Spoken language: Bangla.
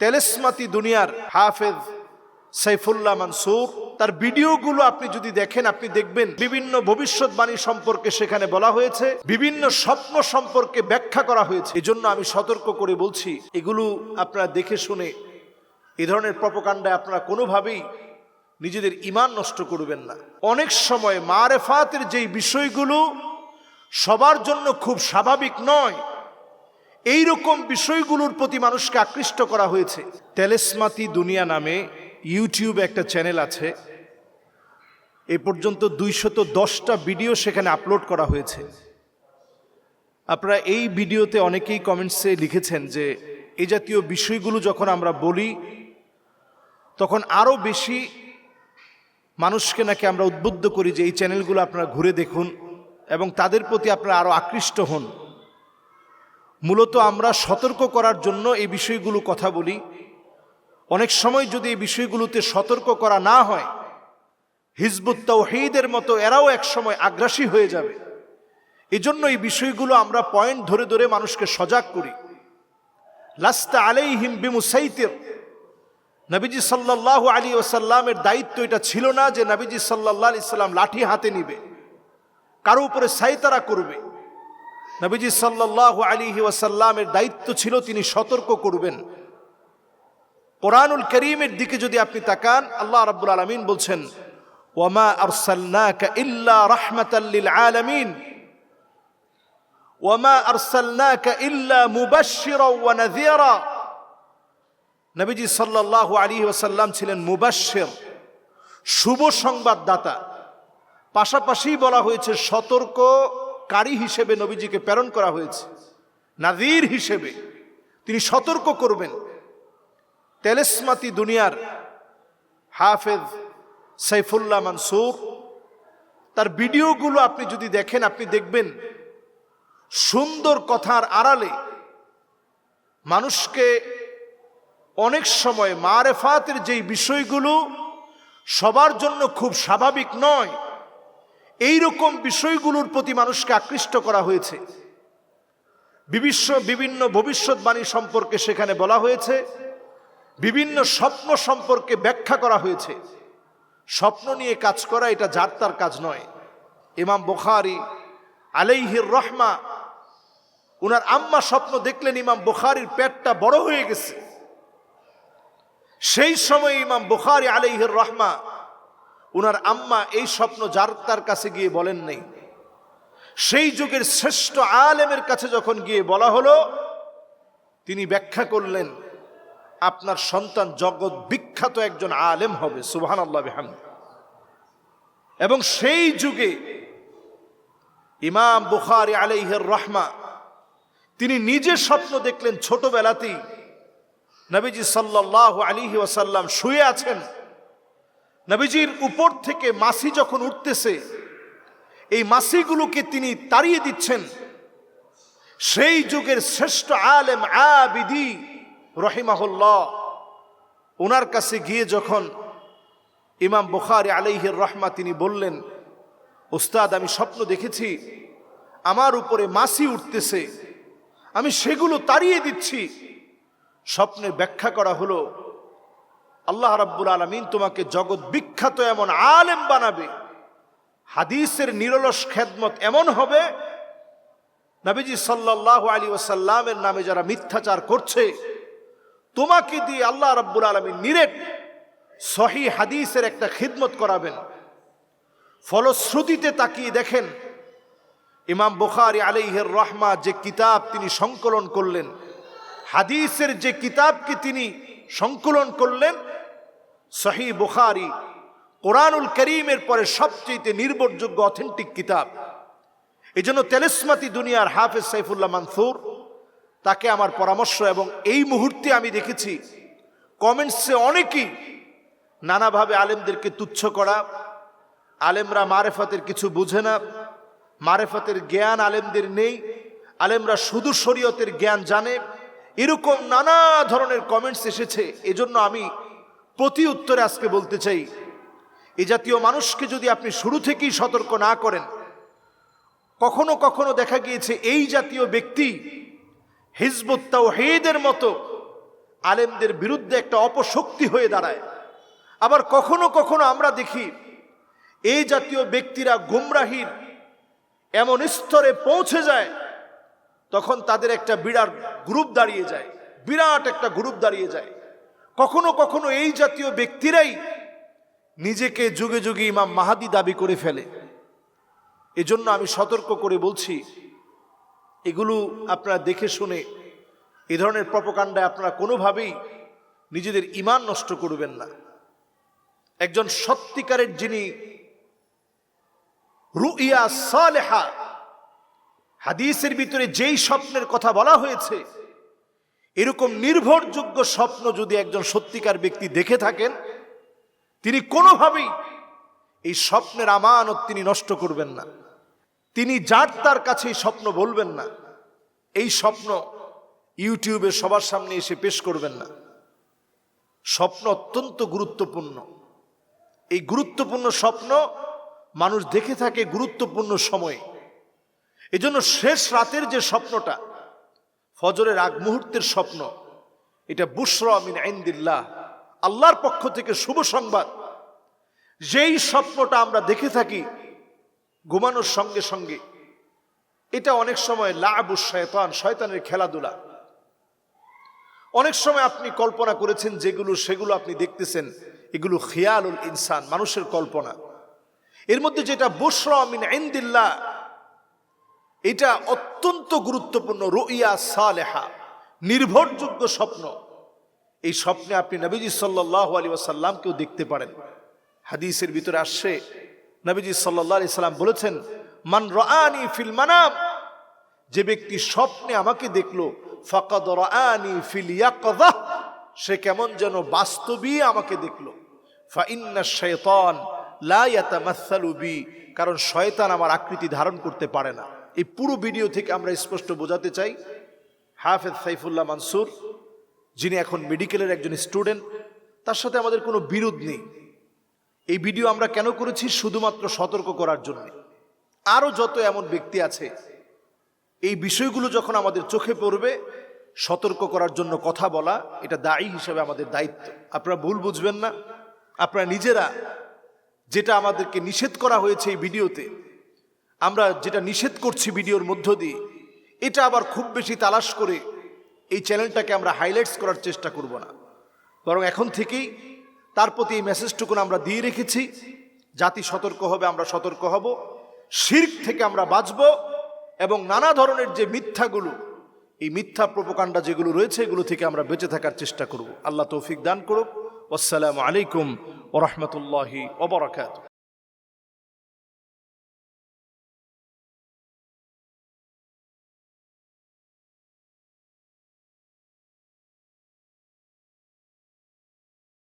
তেলেসমাতি দুনিয়ার হাফেজ সাইফুল্লাহ মানসুর, তার ভিডিওগুলো আপনি যদি দেখেন, আপনি দেখবেন বিভিন্ন ভবিষ্যৎবাণী সম্পর্কে সেখানে বলা হয়েছে, বিভিন্ন স্বপ্ন সম্পর্কে ব্যাখ্যা করা হয়েছে। এজন্য আমি সতর্ক করে বলছি, এগুলো আপনারা দেখে শুনে এ ধরনের প্রপকাণ্ডায় আপনারা কোনোভাবেই নিজেদের ইমান নষ্ট করবেন না। অনেক সময় মারেফাতের যেই বিষয়গুলো সবার জন্য খুব স্বাভাবিক নয় এই রকম বিষয়গুলোর প্রতি মানুষকে আকৃষ্ট করা হয়েছে। তেলেসমাতি দুনিয়া নামে ইউটিউবে একটা চ্যানেল আছে। এ পর্যন্ত দুইশত দশটা ভিডিও সেখানে আপলোড করা হয়েছে। আপনারা এই ভিডিওতে অনেকেই কমেন্টসে লিখেছেন যে এই জাতীয় বিষয়গুলো যখন আমরা বলি, তখন আরও বেশি মানুষকে নাকি আমরা উদ্বুদ্ধ করি যে, এই চ্যানেলগুলো আপনারা ঘুরে দেখুন এবং তাদের প্রতি আপনারা আরও আকৃষ্ট হন। মূলত আমরা সতর্ক করার জন্য এই বিষয়গুলো কথা বলি। অনেক সময় যদি এই বিষয়গুলোতে সতর্ক করা না হয়, হিজবুত তৌহিদের মতো এরাও এক সময় আগ্রাসী হয়ে যাবে। এজন্য এই বিষয়গুলো আমরা পয়েন্ট ধরে ধরে মানুষকে সজাগ করি। লাস্তা আলাইহিম বিমুসাইতির। নবীজি সাল্লাল্লাহু আলী ওসাল্লামের দায়িত্ব এটা ছিল না যে নবীজি সাল্লাহ আলি সাল্লাম লাঠি হাতে নিবে, কারও উপরে সাইতারা করবে। নবীজি সাল্লাল্লাহু আলিহি ওয়াসাল্লামের দায়িত্ব ছিল তিনি সতর্ক করবেন। কোরআনুল করিমের দিকে যদি আপনি তাকান, আল্লাহ রাব্বুল আলামিন বলছেন, ওয়ামা আরসালনাকা ইল্লা রাহমাতাল লিল আলামিন। ওয়ামা আরসালনাকা ইল্লা মুবাশশিরা ওয়া নবীজি সাল্লাল্লাহু আলাইহি ওয়াসাল্লাম ছিলেন মুবাশশির, শুভ সংবাদদাতা। পাশাপাশি বলা হয়েছে সতর্ককারী হিসেবে নবীজিকে প্রেরণ করা হয়েছে। নাজির হিসেবে তিনি সতর্ক করবেন। তেলেসমাতি দুনিয়ার হাফেজ সাইফুল্লাহ মানসুর, তার ভিডিওগুলো আপনি যদি দেখেন, আপনি দেখবেন সুন্দর কথার আড়ালে মানুষকে অনেক সময় মারেফাতের যেই বিষয়গুলো সবার জন্য খুব স্বাভাবিক নয় এই রকম বিষয়গুলোর প্রতি মানুষকে আকৃষ্ট করা হয়েছে। বিবিশ্ব, বিভিন্ন ভবিষ্যৎবাণী সম্পর্কে সেখানে বলা হয়েছে। বিভিন্ন স্বপ্ন সম্পর্কে ব্যাখ্যা করা হয়েছে। স্বপ্ন নিয়ে কাজ করা এটা যার তার কাজ নয়। ইমাম বুখারি আলাইহির রহমা উনার আম্মা স্বপ্ন দেখলেন ইমাম বুখারির পেটটা বড় হয়ে গেছে। সেই সময় ইমাম বুখারি আলাইহির রহমা উনার আম্মা এই স্বপ্ন যার তার কাছে গিয়ে বলেন নেই। সেই যুগের শ্রেষ্ঠ আলেমের কাছে যখন গিয়ে বলা হলো, তিনি ব্যাখ্যা করলেন, আপনার সন্তান জগৎ বিখ্যাত একজন আলেম হবে সুবহান আল্লাহ এবং সেই যুগে ইমাম বুখারি আলাইহের রহমা, তিনি নিজে স্বপ্ন দেখলেন ছোটবেলাতেই, নবীজি সাল্লাহ আলিহি ওয়াসাল্লাম শুয়ে আছেন নবীজির উপর থেকে মাসি যখন উঠতেছে, এই মাসিগুলোকে তিনি তাড়িয়ে দিচ্ছেন। সেই যুগের শ্রেষ্ঠ আলেম আবিদি রহিমাহুল্লাহ ওনার কাছে গিয়ে যখন ইমাম বুখারি আলাইহির রহমা তিনি বললেন ওস্তাদ আমি স্বপ্ন দেখেছি, আমার উপরে মাসি উঠতেছে, আমি সেগুলো তাড়িয়ে দিচ্ছি। স্বপ্নে ব্যাখ্যা করা হলো আল্লাহ রাব্বুল আলমিন তোমাকে জগৎ বিখ্যাত এমন আলেম বানাবে। হাদিসের নিরলস খেদমত এমন হবে, নবীজি সাল্লাহ আলী ওসাল্লামের নামে যারা মিথ্যাচার করছে, তোমাকে দিয়ে আল্লাহ রাব্বুল আলমিন নিরেট সহি হাদিসের একটা খিদমত করাবেন। ফলশ্রুতিতে তাকিয়ে দেখেন, ইমাম বুখারি আলিহের রহমা যে কিতাব তিনি সংকলন করলেন, হাদিসের যে কিতাবকে তিনি সংকলন করলেন সহি বুখারি কোরআনুল করিমের পরে সবচেয়ে নির্ভরযোগ্য অথেন্টিক কিতাব। এই জন্য তেলেসমাতি দুনিয়ার হাফেজ সাইফুল্লাহ মানসুর তাকে আমার পরামর্শ এবং এই মুহূর্তে আমি দেখেছি কমেন্টসে অনেকেই নানাভাবে আলেমদেরকে তুচ্ছ করা, আলেমরা মারেফাতের কিছু বুঝে না, মারেফাতের জ্ঞান আলেমদের নেই, আলেমরা শুধু শরীয়তের জ্ঞান জানে, এরকম নানা ধরনের কমেন্টস এসেছে। এজন্য আমি প্রতি উত্তরে আজকে বলতে চাই, এ জাতীয় মানুষকে যদি আপনি শুরু থেকেই সতর্ক না করেন, কখনো কখনো দেখা গিয়েছে এই জাতীয় ব্যক্তি হিজবুত তাওহীদের মতো আলেমদের বিরুদ্ধে একটা অপশক্তি হয়ে দাঁড়ায়। আবার কখনো কখনো আমরা দেখি এই জাতীয় ব্যক্তিরা গুমরাহির এমন স্তরে পৌঁছে যায়, তখন তাদের একটা বিরাট গ্রুপ দাঁড়িয়ে যায়, বিরাট একটা গ্রুপ দাঁড়িয়ে যায়। কখনো কখনো এই জাতীয় ব্যক্তিরাই নিজেকে যুগে যুগে ইমাম মাহাদি দাবি করে ফেলে। এজন্য আমি সতর্ক করে বলছি, এগুলো আপনারা দেখে শুনে এ ধরনের প্রপকাণ্ডায় আপনারা কোনোভাবেই নিজেদের ইমান নষ্ট করবেন না। একজন সত্যিকারের যিনি রুইয়া সালেহা, হাদিসের ভিতরে যেই স্বপ্নের কথা বলা হয়েছে এরকম নির্ভরযোগ্য স্বপ্ন যদি একজন সত্যিকার ব্যক্তি দেখে থাকেন, তিনি কোনোভাবেই এই স্বপ্নের আমানত তিনি নষ্ট করবেন না। তিনি যার তার কাছে এই স্বপ্ন বলবেন না, এই স্বপ্ন ইউটিউবে সবার সামনে এসে পেশ করবেন না। স্বপ্ন অত্যন্ত গুরুত্বপূর্ণ। এই গুরুত্বপূর্ণ স্বপ্ন মানুষ দেখে থাকে গুরুত্বপূর্ণ সময়ে। এজন্য শেষ রাতের যে স্বপ্নটা ফজরের আগ মুহূর্তের স্বপ্ন। এটা বুসরা মিন আইন্দিল্লাহ আল্লাহর পক্ষ থেকে শুভ সংবাদ। যেই স্বপ্নটা আমরা দেখে থাকি, ঘুমানোর সঙ্গে সঙ্গে, এটা অনেক সময় লাবু শয়তান, শয়তানের খেলাধুলা। অনেক সময় আপনি কল্পনা করেছেন যেগুলো, সেগুলো আপনি দেখতেছেন, এগুলো খেয়ালুল ইনসান, মানুষের কল্পনা। এর মধ্যে যেটা বুসরা মিন আইন্দিল্লাহ এটা অত্যন্ত গুরুত্বপূর্ণ, রুইয়া সালেহা, নির্ভরযোগ্য স্বপ্ন। এই স্বপ্নে আপনি নবীজি সাল্লাহ আলী ওয়াসাল্লামকেও দেখতে পারেন। হাদিসের ভিতরে আসছে, নবীজি সাল্লাহ আলি সাল্লাম বলেছেন, মান রানি ফিল মানাম যে ব্যক্তি স্বপ্নে আমাকে দেখল, ফাকাদ রানি ফিল ইয়াকযাহ সে কেমন যেন বাস্তবই আমাকে দেখল। ফা ইন্না শাইতান লা ইয়াতামাসসালু বি কারণ শয়তান আমার আকৃতি ধারণ করতে পারে না। এই পুরো ভিডিও থেকে আমরা স্পষ্ট বোঝাতে চাই, হাফেজ সাইফুল্লাহ মানসুর, যিনি এখন মেডিকেলের একজন স্টুডেন্ট, তার সাথে আমাদের কোনো বিরোধ নেই। এই ভিডিও আমরা কেন করেছি? শুধুমাত্র সতর্ক করার জন্য। আরও যত এমন ব্যক্তি আছে, এই বিষয়গুলো যখন আমাদের চোখে পড়বে, সতর্ক করার জন্য কথা বলা, এটা দায়ী হিসেবে আমাদের দায়িত্ব। আপনারা ভুল বুঝবেন না। আপনারা নিজেরা যেটা আমাদেরকে নিষেধ করা হয়েছে এই ভিডিওতে আমরা যেটা নিষেধ করছি ভিডিওর মধ্য দিয়ে, এটা আবার খুব বেশি তালাশ করে এই চ্যানেলটাকে আমরা হাইলাইটস করার চেষ্টা করব না। বরং এখন থেকেই তার প্রতি এই মেসেজটুকুন আমরা দিয়ে রেখেছি, জাতি সতর্ক হবে, আমরা সতর্ক হব, শির্ক থেকে আমরা বাঁচব এবং নানা ধরনের যে মিথ্যাগুলো, এই মিথ্যা প্রপকাণ্ডা যেগুলো রয়েছে, এগুলো থেকে আমরা বেঁচে থাকার চেষ্টা করব। আল্লাহ তৌফিক দান করুক। আসসালামু আলাইকুম ওরহমতুল্লাহি ওবরাকাত